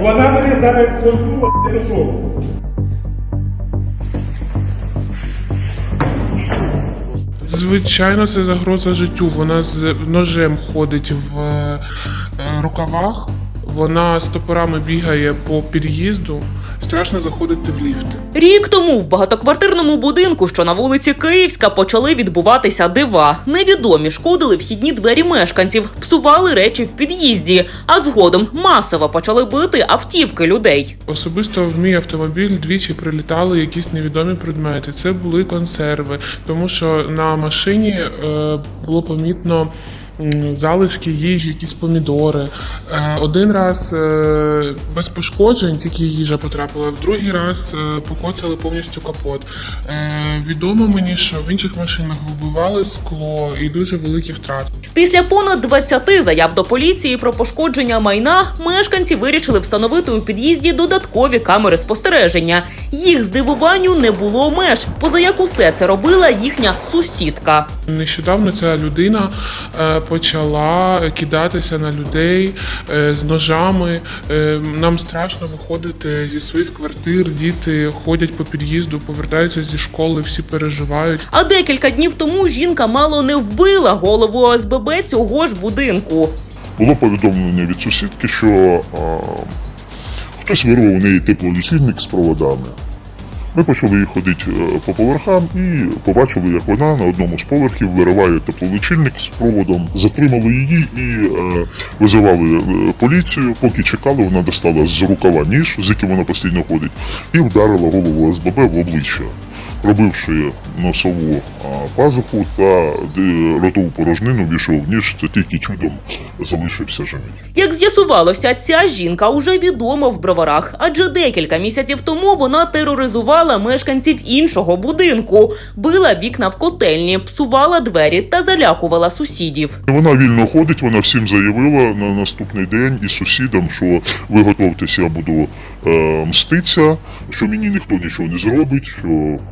Вона мене зараз контула, не що? Звичайно, це загроза життю. Вона з ножем ходить в е, рукавах, вона з топорами бігає по під'їзду. Страшно заходити в ліфти. Рік тому в багатоквартирному будинку, що на вулиці Київська, почали відбуватися дива. Невідомі шкодили вхідні двері мешканців, псували речі в під'їзді, а згодом масово почали бити автівки людей. Особисто в мій автомобіль двічі прилітали якісь невідомі предмети. Це були консерви, тому що на машині е, було помітно. Залишки їжі, якісь помідори. Е, Один раз е, без пошкоджень, тільки їжа потрапила, в другий раз е, покоцали повністю капот. Відомо мені, що в інших машинах вибивали скло і дуже великі втрати. Після понад 20 заяв до поліції про пошкодження майна мешканці вирішили встановити у під'їзді додаткові камери спостереження. Їх здивуванню не було меж, поза як усе це робила їхня сусідка. Нещодавно ця людина е, почала кидатися на людей е, з ножами. Е, Нам страшно виходити зі своїх квартир. Діти ходять по під'їзду, повертаються зі школи, всі переживають. А декілька днів тому жінка мало не вбила голову ОСББ цього ж будинку. Було повідомлення від сусідки, що хтось вирвав у неї теплолічильник з проводами. Ми почали її ходити е, по поверхам і побачили, як вона на одному з поверхів вириває теплолічильник з проводом. Затримали її і е, визивали е, поліцію. Поки чекали, вона достала з рукава ніж, з яким вона постійно ходить, і вдарила голову СББ в обличчя, пробивши носову пазуху та ротову порожнину війшов ніж, це тільки чудом залишився живий. Як з'ясувалося, ця жінка уже відома в броварах, адже декілька місяців тому вона тероризувала мешканців іншого будинку, била вікна в котельні, псувала двері та залякувала сусідів. Вона вільно ходить, вона всім заявила на наступний день і сусідам, що ви готовтеся, я буду е, мститися, що мені ніхто нічого не зробить, що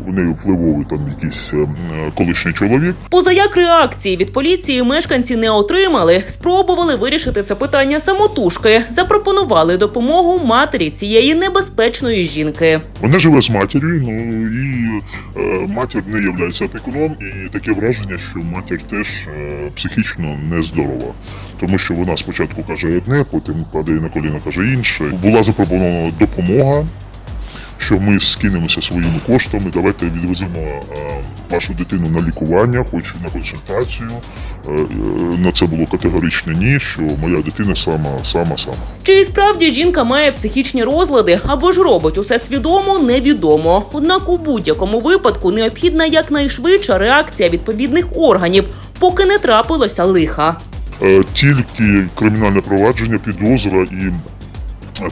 в неї впливовий там якийсь е, колишній чоловік. Поза як реакції від поліції мешканці не отримали, спробували вирішити це питання самотужки, запропонували допомогу матері цієї небезпечної жінки. Вона живе з матір'ю, ну і е, матір не є опікуном, і таке враження, що матір теж е, психічно нездорова. Тому що вона спочатку каже одне, потім падає на коліна, каже інше. Була запропонована допомога, що ми скинемося своїми коштами, давайте відвеземо е, вашу дитину на лікування, хоч на консультацію. Е, е, на це було категоричне ні, що моя дитина сама, сама, сама. Чи справді жінка має психічні розлади або ж робить усе свідомо, невідомо. Однак у будь-якому випадку необхідна якнайшвидша реакція відповідних органів, поки не трапилося лиха. Тільки кримінальне провадження, підозра і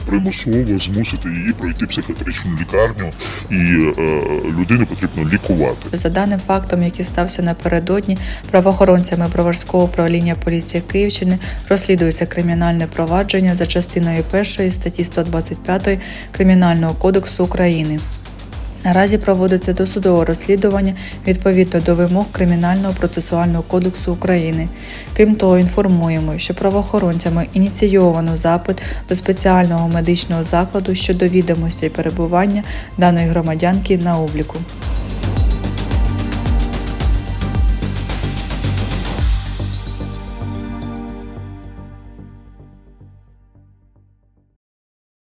примусово змусити її пройти психіатричну лікарню, і е, людину потрібно лікувати. За даним фактом, який стався напередодні, правоохоронцями Броварського управління поліції Київщини розслідується кримінальне провадження за частиною першої статті 125 Кримінального кодексу України. Наразі проводиться досудове розслідування відповідно до вимог Кримінального процесуального кодексу України. Крім того, інформуємо, що правоохоронцями ініційовано запит до спеціального медичного закладу щодо відомостей перебування даної громадянки на обліку.